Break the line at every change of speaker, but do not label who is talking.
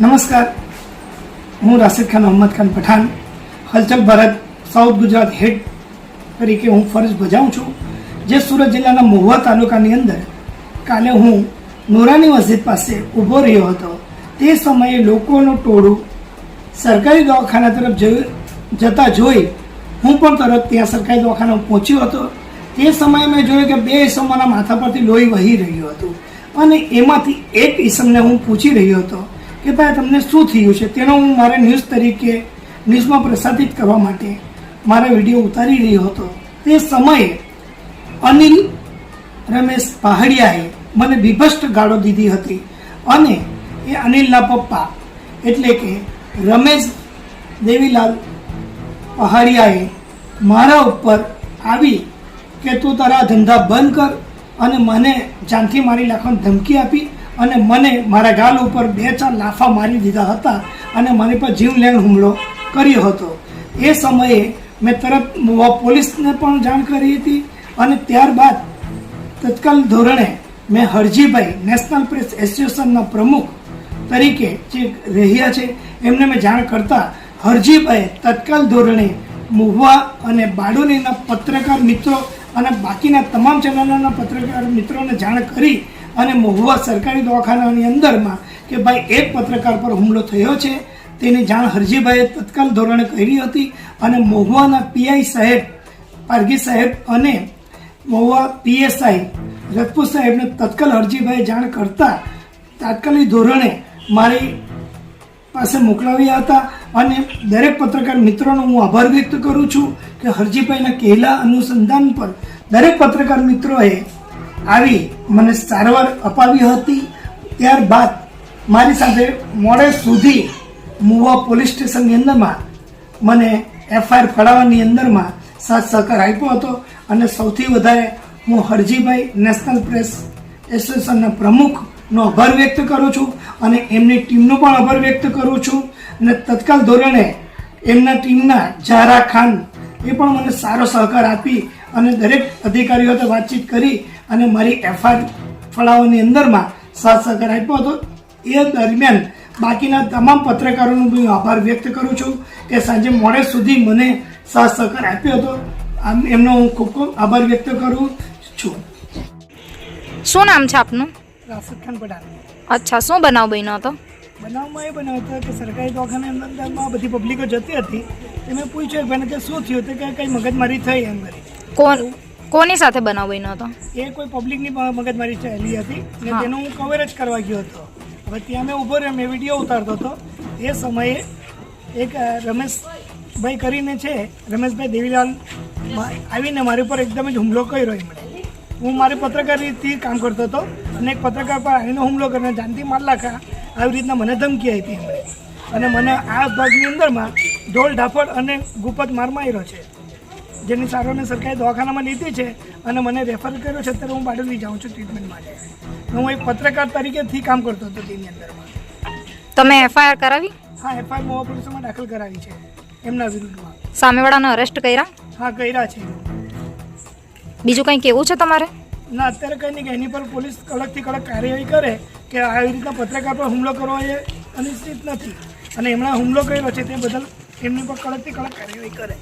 નમસ્કાર. હું રાશિદ ખાન, અહમદ ખાન પઠાણ. હલચલ ભારત, સાઉથ ગુજરાત હેડ તરીકે હું ફરજ બજાવું છું. જે સુરત જિલ્લાના મહુવા તાલુકાની અંદર કાલે હું નોરાની મસ્જિદ પાસે ઊભો રહ્યો હતો. તે સમયે લોકોનું ટોળું સરકારી દવાખાના તરફ જતા જોઈ હું પણ તરત ત્યાં સરકારી દવાખાના પહોંચ્યો હતો. તે સમયે મેં જોયું કે બે ઈસમોના માથા પરથી લોહી વહી રહ્યું હતું. અને એમાંથી એક ઈસમને હું પૂછી રહ્યો હતો. કે ભાઈ તમને શું થયું છે? તેનો હું મારે ન્યૂઝ તરીકે ન્યૂઝમાં પ્રસારિત કરવા માટે મારા વીડિયો ઉતારી રહ્યો હતો. તે સમયે અનિલ રમેશ પહાડિયાએ મને વિભસ્ટ ગાળો દીધી હતી અને એ અનિલના પપ્પા, એટલે કે રમેશ દેવીલાલ પહાડિયાએ મારા ઉપર આવી કે તું તારા ધંધા બંધ કર અને મને જાનથી મારી નાખવાની ધમકી આપી અને મને મારા ગાલ ઉપર બે ચાર લાફા મારી દીધા હતા અને મારી પર જીવલેણ હુમલો કર્યો હતો. એ સમયે મેં તરત પોલીસને પણ જાણ કરી હતી અને ત્યારબાદ તત્કાલ ધોરણે મેં હરજીભાઈ નેશનલ પ્રેસ એસોસિએશનના પ્રમુખ તરીકે જે રહ્યા છે એમને મેં જાણ કરતા હરજીભાઈ તત્કાલ ધોરણે મહુવા અને બારડોલીના પત્રકાર મિત્રો અને બાકીના તમામ ચેનલોના પત્રકાર મિત્રોને જાણ કરી અને મહુવા સરકારી દવાખાનાની અંદરમાં કે ભાઈ એક પત્રકાર પર હુમલો થયો છે, તેની જાણ હરજીભાઈએ તત્કાલ ધોરણે કરી હતી અને મહુવાના પીઆઈ સાહેબ પારગી સાહેબ અને મહુવા પીએસઆઈ રજપૂત સાહેબને તત્કાલ હરજીભાઈએ જાણ કરતા તાત્કાલિક ધોરણે મારી પાસે મોકલાવ્યા હતા અને દરેક પત્રકાર મિત્રોનો હું આભાર વ્યક્ત કરું છું કે હરજીભાઈના કહેલા અનુસંધાન પર દરેક પત્રકાર મિત્રોએ આવી મને સારવાર અપાવી હતી. ત્યારબાદ મારી સાથે મોડે સુધી મુવા પોલીસ સ્ટેશનની અંદરમાં મને એફઆઈઆર ફડાવવાની અંદરમાં સાથ સહકાર આપ્યો હતો અને સૌથી વધારે હું હરજીભાઈ નેશનલ પ્રેસ એસોસિએશનના પ્રમુખનો આભાર વ્યક્ત કરું છું અને એમની ટીમનો પણ આભાર વ્યક્ત કરું છું. અને તત્કાલ ધોરણે એમના ટીમના ઝારા ખાન એ પણ મને સારો સહકાર આપી અને દરેક અધિકારીઓ સાથે વાતચીત કરી અને મારી એફઆઈઆર ફળાઓની અંદરમાં સાથ સહકાર આપ્યો હતો. એ દરમિયાન બાકીના તમામ પત્રકારોનો હું આભાર વ્યક્ત કરું છું કે સાંજે મોડે સુધી મને સાથ સહકાર આપ્યો હતો. આમ એમનો હું ખૂબ ખૂબ આભાર વ્યક્ત કરું છું.
શું નામ છે આપનું?
રાશિદ ખાન પઠાણ.
અચ્છા શું બનાવ બન્યો હતો?
બનાવમાં એ બનાવ હતો કે સરકારી દવાખાના અંદરમાં બધી પબ્લિકો જતી હતી. મેં પૂછ્યું કે ભાઈને કે શું થયું? તો કે કંઈ મગજમારી થઈ એમ કરી.
કોણ? કોની સાથે બનાવ બન્યો હતો?
એ કોઈ પબ્લિકની મગજ મગજમારી ચાલી હતી.
અને.
તેનો હું કવર જ કરવા ગયો હતો. હવે ત્યાં મેં ઊભો રહ્યો મેં વીડિયો ઉતારતો હતો. એ સમયે એક રમેશભાઈ કરીને છે રમેશભાઈ દેવીલાલ આવીને મારી ઉપર એકદમ જ હુમલો કર્યો એમણે. હું મારી પત્રકારીથી કામ કરતો હતો અને એક પત્રકાર પર આવીને હુમલો કરીને જાનથી માર લાખા આવી રીતના મને ધમકી આપી એમણે. અને મને આ ભાગની અંદરમાં ઢોલ ઢાફળ અને ગુપત માર માર્યો છે. જેની સારવારને સરકારે દવાખાનામાં લીધી છે અને મને રેફર કર્યો છે અત્યારે હું બારડોલી જાઉં છું ટ્રીટમેન્ટ માટે. હું એક પત્રકાર તરીકેથી કામ કરતો હતો તેની અંદરમાં.
તમે એફઆઈઆર કરાવી?
હા એફઆઈઆર મોવા પોલીસમાં દાખલ કરાવી છે એમના વિરુદ્ધમાં.
સામેવાળાને અરેસ્ટ કર્યા?
હા કર્યા છે.
બીજું કંઈ કેવું છે તમારે?
ના અત્યારે કંઈ નહીં કે એની પર પોલીસ કડકથી કડક કાર્યવાહી કરે કે આવી રીતના પત્રકાર પર હુમલો કરવો એ અનિશ્ચિત નથી. અને એમણે હુમલો કર્યો છે તે બદલ એમની પર કડકથી કડક કાર્યવાહી કરે.